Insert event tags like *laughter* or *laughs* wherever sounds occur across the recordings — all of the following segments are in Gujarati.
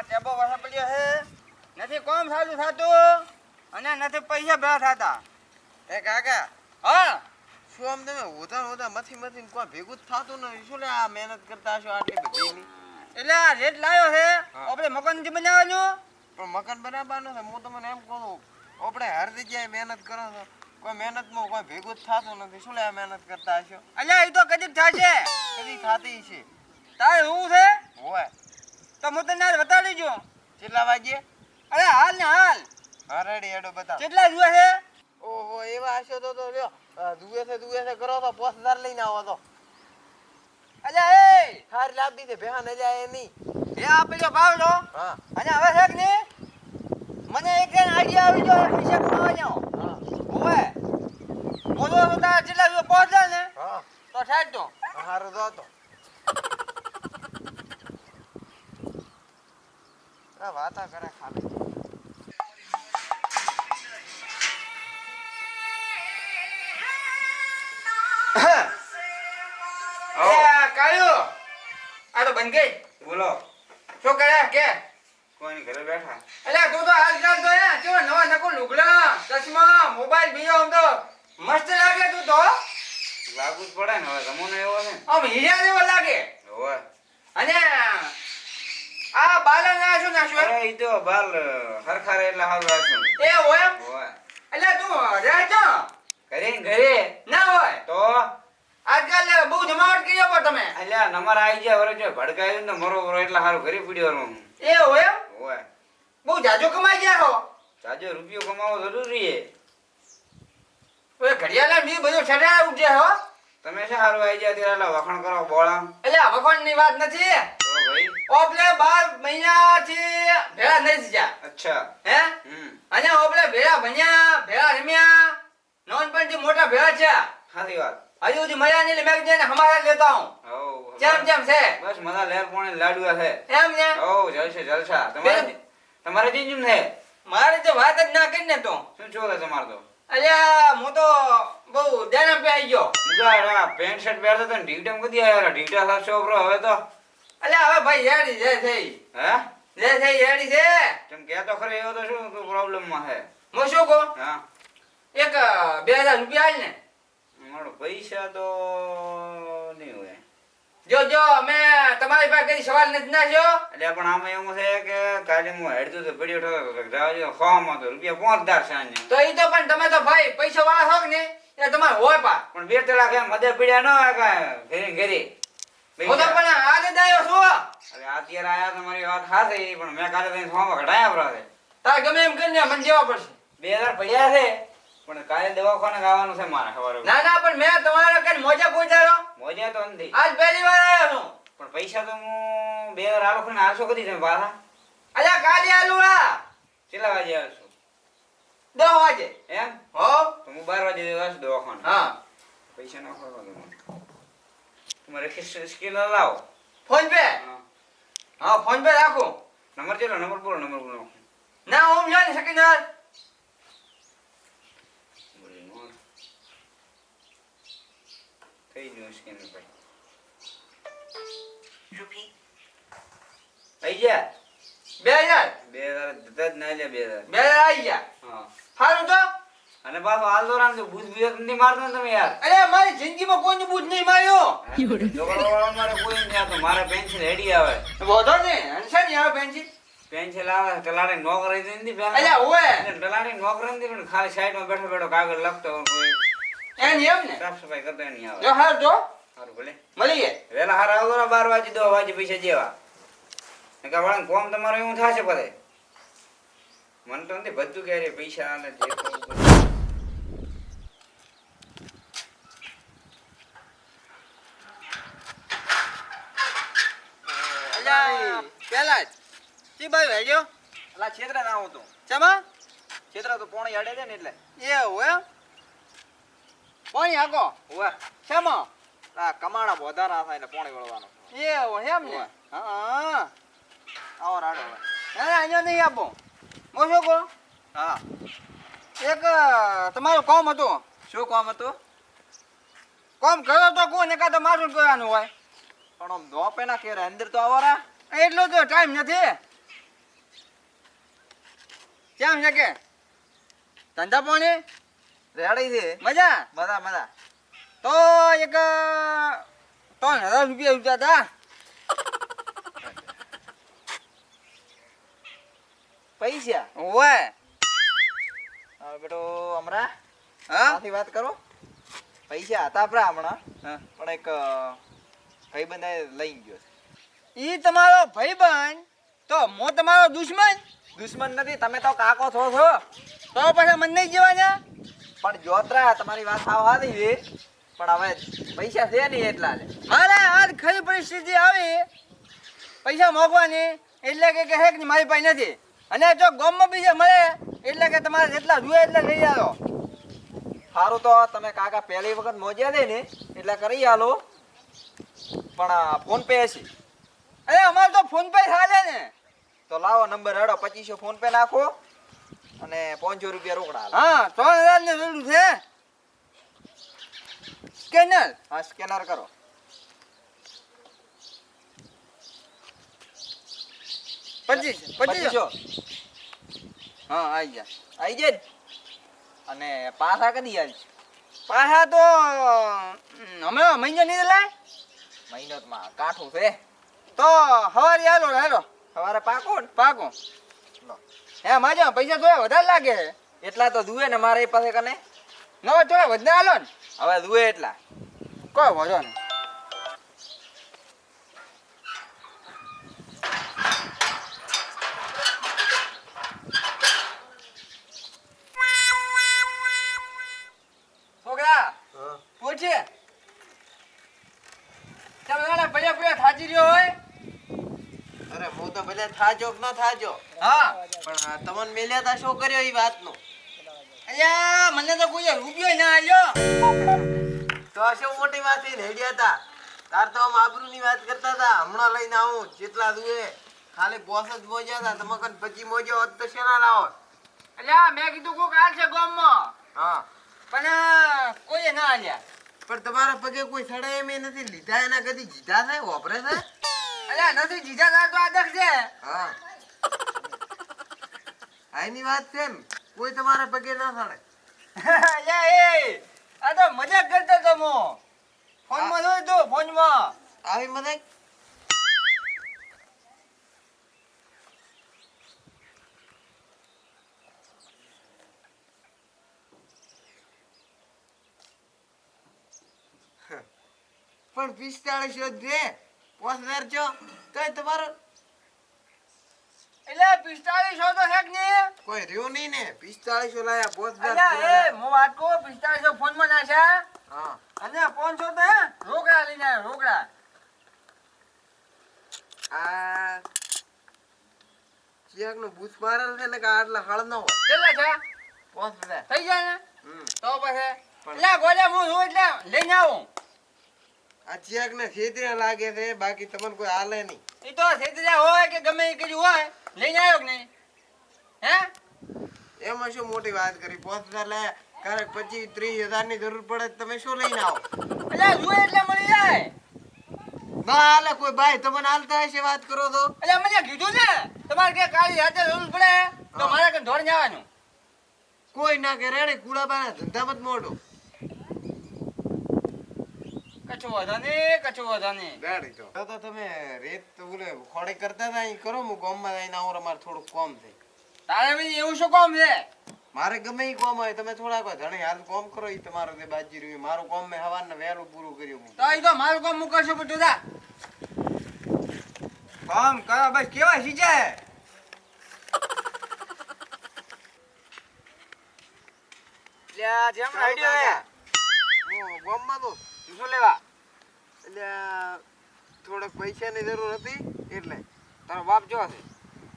આ ટેબો વસે પડ્યો છે નથી કોમ સારું થતું અને નથી પૈસા ભેગા થતા. એ કાકા હા? શું આમ તમે હોતા હોતા મથી મથી કોઈ ભેગું જ થતું નથી. શું લે આ મહેનત કરતા હશો આટલી બધી એટલે આ રેટ લાવ્યો છે આપણે મકાન નથી બનાવવાનું? પણ મકાન બનાવવાનું છે. હું તમને એમ કહું આપણે હર જગ્યાએ મહેનત કરો છો. કોઈ મહેનતમાં કોઈ ભેગું જ થતું નથી. શું લે આ મહેનત કરતા હશો? અલ્યા એ તો કદી થશે. કદી થતી છે તારે એવું છે? હોય. તો હું તને આજ બતાડી જો કેટલા વાગે અરે હાલ ને હાલ. હરડી રેડી હેડો બતાવો કેટલા જુએ છે? ઓહો એવા હશો તો તો લ્યો. દુએ છે દુએ છે કરો તો પોસ હજાર લઈને આવો તો. અજા એ! હારી લાવી દે ભેહા ન જાય નહીં એ આ પેલો ભાવલો હા. અને હવે છે કે નહીં? મને એક જણ આઈડિયા આવી ગયો છે પૈસા કમાવાનો. હા. ઓવે બોલો તો તારા જેટલા જુએ પહોંચે ને હા. તો ઠેક તો હારું તો તો આ વાતા કરે ખાલી એ કાળુ આ તો બંધ ગઈ બોલો શું કરે કે કોઈની ઘરે બેઠા અલ્યા તું તો આજકાલ તો હે કેવો નવા નકો લુગડા ચશ્મા મોબાઈલ બીજો આમ તો મસ્ત લાગે તું તો લાગુ જ પડે ને હવે જમવાનો એવો ને આમ હીરા જેવો લાગે હોય અને આ બાલા ના શું નાશું અરે ઈ તો બાલ હરખા રહે એટલે હારું રાખશું એ હોય હોય. અલ્યા તું રહે છો ઘરે? ને ઘરે. ના હોય. તો? આજકાલ બહુ જમાવટ કર્યો પણ તમે. અલ્યા નંબર આવી જાય વરે જો ભડકાયું ને મરો મરો એટલે હારું ઘરે પીડ્યો એ હોય હોય. બહુ જાજો કમાઈ ગયા હો. જાજો રૂપિયો કમાવો જરૂરી ઓય ઘડિયાળા બી બધું છટાડા ઉઠે હો. તમે હારું આવી જાય ત્યારે? વખાણ કરો બોળા. એટલે વખાણની વાત નથી. ભાઈ ઓપલે બાર મહિનાથી ભેળા નહીં થયા અચ્છા. હે? અને ઓપલે ભેળા ભણ્યા ભેળા રમ્યા. નોનપણથી મોટા ભેળા છે. સારી વાત. હજુ સુધી મજા નહીં મેં જઈને હમારા લેતા હું જેમ જેમ છે. બસ મજા લેર પોણે લાડવા છે. એમ ને? ઓ જલસે જલસા. તમારે તમારે જીંજુમ છે? મારે તો વાત જ ના કરી ને તો. શું છો તમારે તો? અલ્યા હું તો બહુ ધ્યાન પે આવી ગયો. પેન્ટ શર્ટ પહેરતો તો ને ઢીકટમ કદી આવ્યો? ઢીકટા સાચો હવે તો. અલ્યા હવે ભાઈ હેડી જે થઈ હે? જે થઈ હેડી છે. તમ કે તો ખરે એવો તો શું પ્રોબ્લેમમાં હે મો શું કો હા. એક બે હજાર રૂપિયા આલ ને. મારો પૈસા તો નહીં હોય. જો જો મેં તમારી પાસે કઈ સવાલ નથી નાખ્યો એટલે પણ આમાં એવું છે કે કાલે હું હેડતો તો પડ્યો ઠો તો જવા જો ખવામાં તો રૂપિયા પહોંચદાર સાંજે તો ઈ તો પણ તમે તો ભાઈ પૈસા વાળા છો ને એ તમારે હોય પા પણ બે તલાક એમ મદે પડ્યા ન કાંઈ ઘરે ઘરે હું તો પૈસા. પણ આજે દાયો છું અરે અત્યારે આયા તમારી વાત હાથે પણ મેં કાલે તને ફોર્મ કઢાયા પરા તારે ગમે એમ કરીને મને જેવા પડશે. બે હજાર પડ્યા છે પણ કાલે દવાખાને ગાવાનું છે મારે સવારે ના ના પણ મેં તમારા કઈ મોજા પહોંચાડો મોજે તો નથી. આજ પહેલી વાર આવ્યો છું પણ પૈસા તો હું બે હજાર આલો ખાને આઠસો કરી તમે પાછા? અલ્યા કાલે આલુડા કેટલા વાગે આવશો દસ વાગે. એમ? હો. તો હું બાર વાગે આવશું દવાખાને. હા. પૈસા નાખો તમે તમારે સ્કીલ લાવો ફોન પે. હા. હા ફોન પે રાખો. નંબર ચલો નંબર બોલો નંબર બોલો. ના હું જાણી શકી ના. થઈ ગયું સ્કેન ભાઈ. આઈ ગયા? બે હજાર? બે હજાર જતા જ ના લે બે હજાર. બે હજાર આવી ગયા? હા. સારું તો. અને પાછો હાલ દોરાન તો ભૂત ભૂત નહીં મારતો ને તમે યાર. અરે મારી જિંદગીમાં કોઈ ભૂત નહીં માર્યો. મારે કોઈ નથી મારે પેન્સિલ હેડી આવે. બોધો ને હંસા ની આવે પેન્સિલ પેન્સિલ આવે ટલાડે નોકરી દે ને પેલા અલ્યા ઓએ ટલાડે નોકરી દે પણ ખાલી સાઈડમાં બેઠો બેઠો કાગળ લખતો હોય. એની એમ ને? સાફ સફાઈ કરતો નહીં આવે. જો હાર જો. હારું ભલે. મળીએ. વેલા હાર આવો ને બાર વાગે દો વાગે પૈસા જેવા. કે વાળા કોમ તમારું એવું થાશે પડે મને તો નથી બધું ક્યારે પૈસા આલે જે અલ્યા પેલા જ. તી બાઈ હેડ્યો અલા છેતરા ના હું તો ચમા? છેતરા તો પોણી અડે છે ને એટલે. એ હોય પોણી આગો હોય ચમા? આ કમાણા વધારા થાય એટલે પોણી વળવાનો. એવું એમ ને? હા આવો રાડો ના અહીંયા નહીં આપો. હું શું કહો હા. એક તમારું કોમ હતું. શું કામ હતું? કોમ કરો તો કોને કાં તો મારું કરવાનું હોય. પણ આમ ધોપે ના કે અંદર તો આવારા એટલો તો ટાઈમ નથી. કેમ છે કે? ધંધા પાણી? રેડી છે. મજા? મજા મજા. તો એક ત્રણ હજાર રૂપિયા ઉઠતા હતા. પૈસા? ઓવે. હવે બેટો હમણાં હાથી વાત કરો. પૈસા હતા આપણા હમણાં. પણ એક ભાઈ બંધાએ લઈ ગયો. ઈ તમારો ભાઈબંધ તો મો તમારો દુશ્મન? દુશ્મન નથી તમે તો કાકો છો છો. તો પછી મને નહીં જવાના? પણ જોતરા તમારી વાત સાવ સાચી છે. પણ હવે પૈસા છે નહીં એટલા લે. મારે આજ ખરી પરિસ્થિતિ આવી. પૈસા મોકવાની એટલે કે કહે કે મારી પાસે નથી. અને જો ગામમાં બીજે મળે એટલે કે તમારે જેટલા જોઈએ એટલે લઈ આવો. સારું તો તમે કાકા પહેલી વખત મોજ્યા દે ને એટલે કરી આલો. પણ ફોન પે હશે અરે અમારે તો ફોન પે ચાલે ને. તો લાવો નંબર હેડો પચીસો ફોન પે નાખો અને પાંચસો રૂપિયા રોકડા હા ત્રણ હજાર ને જરૂર છે. સ્કેનર? હા સ્કેનર કરો. પચીસ પચીસ? હા આવી જા આવી જાય અને પાછા કદી આવી પાછા તો હમ, હમણાં મહિના નહીં લાય. મહિનોમાં કાઠું છે. તો હવારે હાલો હાલો. હવારે પાકો ને? પાકો. હે માજા પૈસા જોયા વધારે લાગે. એટલા તો જુએ ને મારે પાસે કને. નવા જોયા વધારે હાલો ને. હવે દુએ એટલા. કોઈ વધો નહીં છોકરા પૂછે તમે એના ભૈયા ભૈયા થાજી રહ્યો હોય? અરે હું તો ભલે થાજો કે ના થાજો. હા. પણ તમને મેલ્યા તા શું કર્યો એ વાતનો? અલ્યા મને તો કોઈ રૂપિયો ના આલ્યો. તો શું મોટી વાત છે હેડ્યા તા. તાર તો આમ આબરૂની વાત કરતા તા. હમણાં લઈને આવું જેટલા દુએ. ખાલી બોસ જ મોજ્યા હતા તમે કન પછી મોજ્યો હોત તો શેના લાવો? અલ્યા મેં કીધું કોક હાલ છે ગામમાં. હા. પણ કોઈ ના આલ્યા. પણ તમારા પગે કોઈ સડે એમ નથી લીધા એના કદી જીધા છે વાપરે છે? અલ્યા નથી જીજા તાર તો આદક છે. હા. આની વાત છે કોઈ તમારા પગે ના સડે અલ્યા એ આ તો મજાક કરતો તો મો. ફોનમાં જોયું તો ફોનમાં? આવી મને પણ પિસ્તાળીસ જ પોસ વેરજો તો તમારો એટલે પિસ્તાળીસો તો હેક ને કોઈ રહ્યું નહીં ને. પિસ્તાળીસો લાયા પોસ વેર એ હું વાત કહું પિસ્તાળીસો ફોનમાં નાખ્યા? હા. અને પાંચસો તો રોકડા લઈને આવ્યો રોકડા. આ ચિયાકનું બૂથ મારેલ છે ને કે આટલા હળ ન હોય. કેટલા છે પાંચ થઈ જાય ને? તો પછી એટલે ગોળા હું એટલે લઈને આવું. આ ને છેતરા લાગે છે બાકી તમને કોઈ હાલે નહીં. એ તો છેતર્યા હોય કે ગમે એ કર્યું હોય લઈને આવ્યો કે નહીં? હે? એમાં શું મોટી વાત કરી? પાંચ હજાર લાયા ક્યારેક પચીસ ત્રીસ હજારની જરૂર પડે તમે શું લઈને આવો? એટલે જોઈએ એટલે મળી જાય. ના હાલે કોઈ ભાઈ તમને હાલતા હશે વાત કરો તો? એટલે મને કીધું ને? તમારે કે કાળી રાતે જરૂર પડે? તો મારે કે ધોરણ જવાનું કોઈ ના કે રેડે કુડાબાના ધંધામાં જ મોટો કશું વધો નહીં કશું વધો તો તો તમે રેત તો ખોડે કરતા હતા અહીં કરો હું ગામમાં જઈને આવું અમારે થોડુંક કોમ છે. તારે બી એવું શું કામ છે? મારે ગમે એ કોમ હોય તમે થોડાક ધણી હાલ કોમ કરો એ તમારો તે બાજી રહ્યું મારું કોમ મેં હવારને વહેલું પૂરું કર્યું તો એ તો મારું કામ મૂકશો બધું તા કામ કરો બસ કેવા સીજે? જેમ આઈડિયો હે. હું તો શું લેવા? એટલે થોડાક પૈસાની જરૂર હતી, એટલે. તારો બાપ જો છે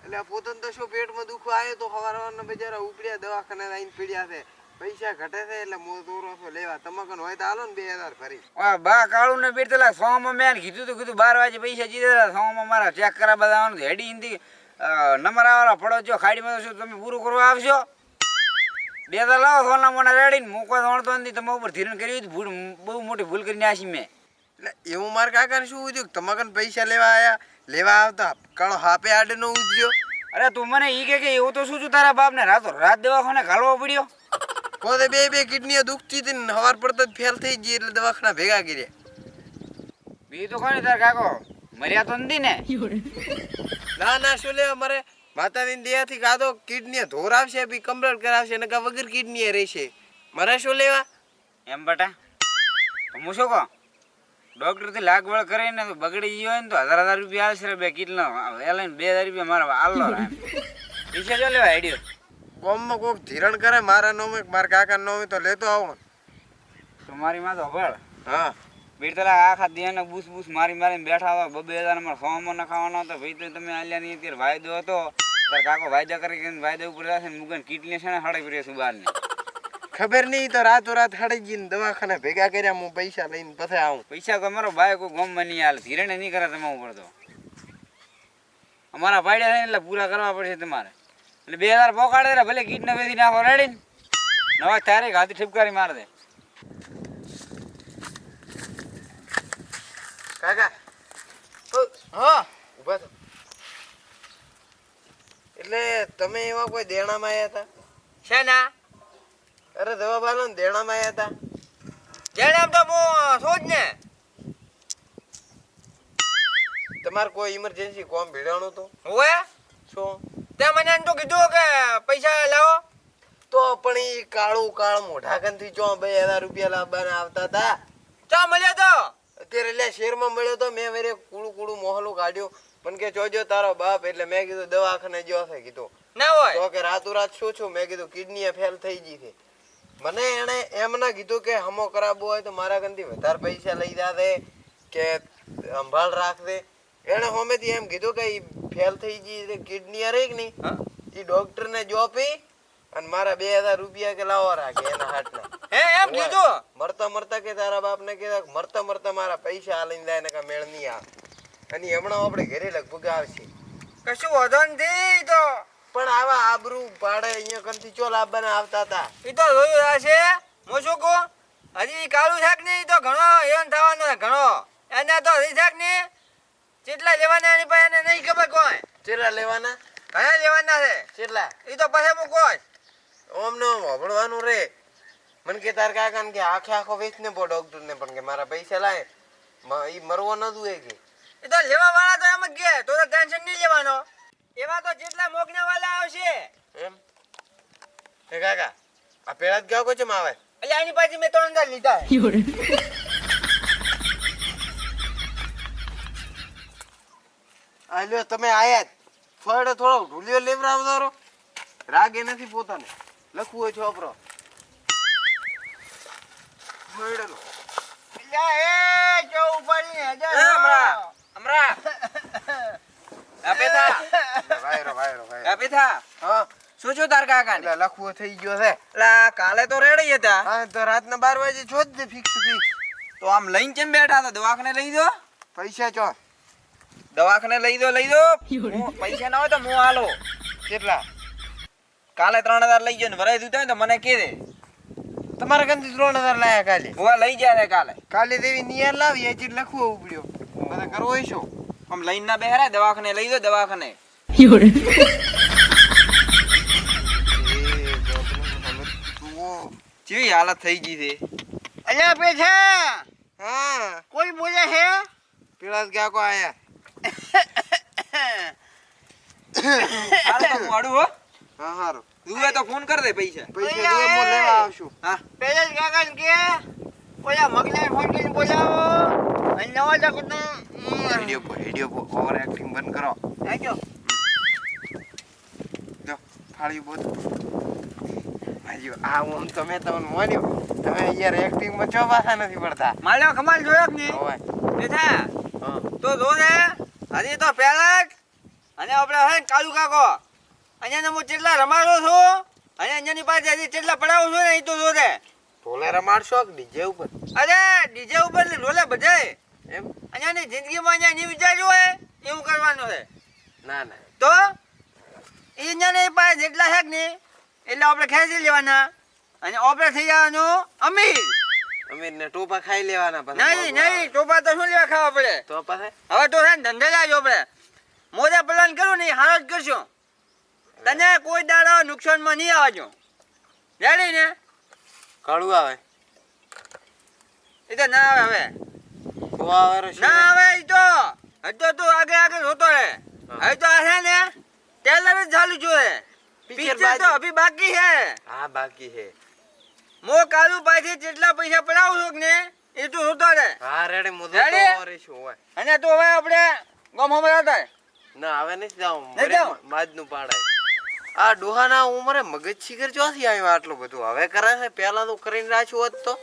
એટલે પોતાને તો શું પેટમાં દુખો આવ્યો તો સવાર સવારના બજારા ઉપડ્યા, દવાખાને આવીને પીડ્યા છે. પૈસા ઘટે છે એટલે મો દોરો છો લેવા. તમાકન હોય તો હાલો ને બે હજાર ફરી બા કાળું ને બીર પેલા સોમાં મેં કીધું તું, કીધું બાર વાગે પૈસા જીધેલા સોમાં મારા ચેક કરા બતાવવાનું હતું. હેડી હિન્દી નંબર આવવાના પડો જો ખાડીમાં શું તમે પૂરું કરવા આવશો? બે તો લાવો સોના મોના રેડીને મૂકવા દોડતો નથી. તમે ઉપર ધીરણ કરી ભૂલ બહુ મોટી ભૂલ કરીને આશી મેં. એટલે એવું મારા કાકાને શું ઉદ્યોગ? તમાકન પૈસા લેવા આયા? લેવા આવતા? કણો હાપે આડે નો ઉજ્યો અરે તું મને ઈ કે કે એવું તો શું છું તારા બાપને રાતો રાત દવાખાને ઘાલવો પડ્યો. પોતે બે બે કિડની દુખતી હતી ને હવાર પડતા જ ફેલ થઈ ગઈ એટલે દવાખાના ભેગા કર્યા. બીજું તો કોને તાર કાકો. મર્યા તો નથી ને. *laughs* ના ના શું લેવા? મારે માતાની દયાથી કાં તો કિડની ધોર આવશે બી કમ્પ્લીટ કરાવશે ને કાં વગર કિડની રહેશે. મારે શું લેવા? એમ બટા. હું શું કહું? ડૉક્ટરથી લાગ વળ કરીને તો બગડી ગયો હોય ને તો હજાર હજાર રૂપિયા આવશે રે બે કિટનો એ લઈને બે હજાર રૂપિયા મારા આલો પૈસા જો લેવા આઈડિયો. કોમમાં કોક ધીરણ કરે મારા નોમે મારા કાકા નોમે તો લેતો આવો. તો મારી માં તો ભળ હા. બીડ તલા આખા દેહને બૂસ બૂસ મારી મારીને બેઠા હતા. બબે હજાર અમારે સોમો ન ખાવાનો હતો. ભાઈ તો તમે આલ્યા નહીં અત્યારે વાયદો હતો. તાર કાકો વાયદા કરી વાયદા ઉપર જશે ને મુગન કીટલી છે ને હડાઈ પડી છું બહારની. ખબર નહીં તો રાતો રાત હડી ગઈ દવાખાને ભેગા કર્યા હું પૈસા લઈને પછી આવું. પૈસા કોઈ મારો ભાઈ કોઈ ગમમાં નહીં હાલ ધીરેને નહીં કરે તમે ઉપર તો. અમારા ભાઈડા છે એટલે પૂરા કરવા પડશે તમારે. એટલે બે હજાર પોકાડે ભલે કીટ ને વેચી નાખો રેડી ને? નવા તારીખ હાથી ઠીપકારી મારે દે. કાકા. હા ઊભા થો એટલે તમે એવા કોઈ દેણામાં આવ્યા હતા? છે ના અરે દવા બાલો ને દેણામાં આવ્યા હતા. દેણામ તો હું છું જ ને. તમારે કોઈ ઇમરજન્સી કોમ ભીડાણું હતું? હોય શું? તે મને તો કીધું કે પૈસા લાવો. તો પણ ઈ કાળું કાળથી ચો બે હજાર રૂપિયા લાવવાના આવતા હતા? ચા મળ્યો તો? અત્યારે એટલે શેરમાં મળ્યો તો મેં વેરે કુડું કુડું મોહલું કાઢ્યું. પણ કે જોજો તારો બાપ. એટલે મેં કીધું દવાખાને જો છે કીધું. ના હોય. તો કે રાતોરાત શું છું? મેં કીધું કિડની ફેલ થઈ ગઈ છે. મને એણે એમ ના કીધું કે હમો કરાવવો હોય તો મારા કંથી વધારે પૈસા લઈ દે કે સંભાળ રાખ દે. એણે હોમેથી એમ કીધું કે ફેલ થઈ ગઈ કિડની અરે કે નહીં? એ ડોક્ટરને જોપી અને મારા બે હજાર રૂપિયા કે લાવવા રાખે એના હાથના. હે એમ કીધું? મરતા મરતા કે તારા બાપને કે મરતા મરતા મારા પૈસા આલીને જાય ને કે મેળ નહીં આવે. અને હમણાં આપણે ઘરે લગભગ આવશે. કશું વધો નથી તો. પણ આવા આબરૂ પાડે અહીંયા કંથી ચો લાવવાના આવતા હતા. એ તો જોયું હશે. હું શું કહું? હજી કાળું શાક ને ઈ તો ઘણો હેરાન થવાનો છે, ઘણો. એને તો હજી શાક ને જેટલા લેવાના એની પાસે એને નહીં ખબર કોઈ. ચેટલા લેવાના? ઘણા લેવાના છે. ચેટલા એ તો પછી હું કોઈ ઓમ ને ઓમ હોભળવાનું રે. મને કે તાર કાકા કે આખે આખો વેચ ને પો ડોક્ટર ને પણ કે મારા પૈસા લાય. મ- ઈ મરવો ન દુએ કે. એ તો લેવા વાળા તો એમ કે તો તો ટેન્શન નહીં લેવાનો. એવા તો જેટલા મોગના વાળા આવશે. એમ? એ કાકા આ પેલા જ ગાવ કોચમ આવે એટલે એની પાછી મેં ત્રણ હજાર લીધા. હાલો તમે આયા ફળ થોડો ઢૂલ્યો લેવરાવતો રહો રાગ એ નથી પોતાને. લખવું હોય છોપરો ફળનો. એટલે એ જો ઉપાડીને હજાર એ હમણાં હમણાં. *laughs* વાયરો વાયરો વાયરો. આપે હા શું છું તાર કાકા ને એટલે થઈ ગયો છે. એટલે કાલે તો રેડી હતા. હા તો રાતના બાર વાગે છો જ ફિક્સ ફિક્સ તો આમ લઈને કેમ બેઠા હતા? દવાખાને લઈ દો. પૈસા ચો? દવાખાને લઈ દો લઈ દો. પૈસા ના હોય તો હું હાલો. કેટલા? કાલે ત્રણ હજાર લઈ ગયો ને ભરાઈ દીધો તો મને કે દે. તમારા કંથી ત્રણ હજાર લાયા કાલે. હું લઈ જાય ને કાલે. કાલે દેવી નિયર લાવી એ ચીજ લખવું પડ્યો બધા કરવો હોય શું આમ લઈને ના બેહરા દવાખાને લઈ દો દવાખાને. કેવી હાલત થઈ ગઈ છે. અલ્યા પેછા હા. કોઈ બોલે છે? પેલા ગયા કો આયા. *coughs* હાલ તો મોડું હો. હા હારું. તું તો ફોન કર દે પૈસા. પૈસા તું એમ લેવા આવશું. હા. પેલેજ કાકા ને કે ઓલા મગને ફોન કરીને બોલાવો. અને નવા તક તો હેડિયો પર હેડિયો પર ઓવર એક્ટિંગ બંધ કરો. આજો જો ફાળી બોત આજો આ ઓમ તમે તમને મળ્યો તમે યાર એક્ટિંગમાં ચો પાછા નથી પડતા? માલ્યો કમાલ જોયો કે નહીં? હોય બેઠા તો જો ને હજી તો પહેલા જ. અને આપણે હે કાલુ કાકો. અહીંયા હું કેટલા રમાડો છું? અને અહીંયાની પાસે હજી કેટલા પડાવો છું ને એ તો જોરે ઢોલે રમાડશો કે ડીજે ઉપર? અરે ડીજે ઉપર ને ઢોલે બજાય એમ? અહીંયાની જિંદગીમાં અહીંયા નહીં વિચાર્યું હોય? એવું કરવાનું છે. ના ના. તો? એ અહીંયાની પાસે જેટલા છે ને એટલે આપણે ખેંચી લેવાના. અને આપણે થઈ જવાનું અમીર. અમીર ને ટોપા ખાઈ લેવાના પણ નહીં નહીં ટોપા તો શું લેવા ખાવા પડે? તો પાસે હવે તો છે ને ધંધે લાવજો આપણે. મોજા પ્લાન કરું ને હારો જ કરશું. તને કોઈ દાડો નુકસાનમાં નહીં આવજો રેડી ને? કડું આવે. એ તો ના આવે હવે. ના આવે એ તો. હજુ તું આગળ આગળ જોતો રે હા. હવે તો આ ને ટેલર જ ચાલુ જોયે પિક્ચર તો બાકી. અભી બાકી હે હા બાકી છે. મો કાલુ પાછી જેટલા પૈસા પડાવું છું ને એ તું જોતો રે હા રેડે મુદો? તો રહીશું હોય. અને તું હવે આપણે ગમ હમણાં થાય ના હવે નહીં જાઉં? માજનું પાડાય આ ડોહાના ઉંમરે મગજ શિખર ચોથી આવ્યો આટલું બધું? હવે કરે છે પેલા તો કરીને રાખ્યું હોત તો.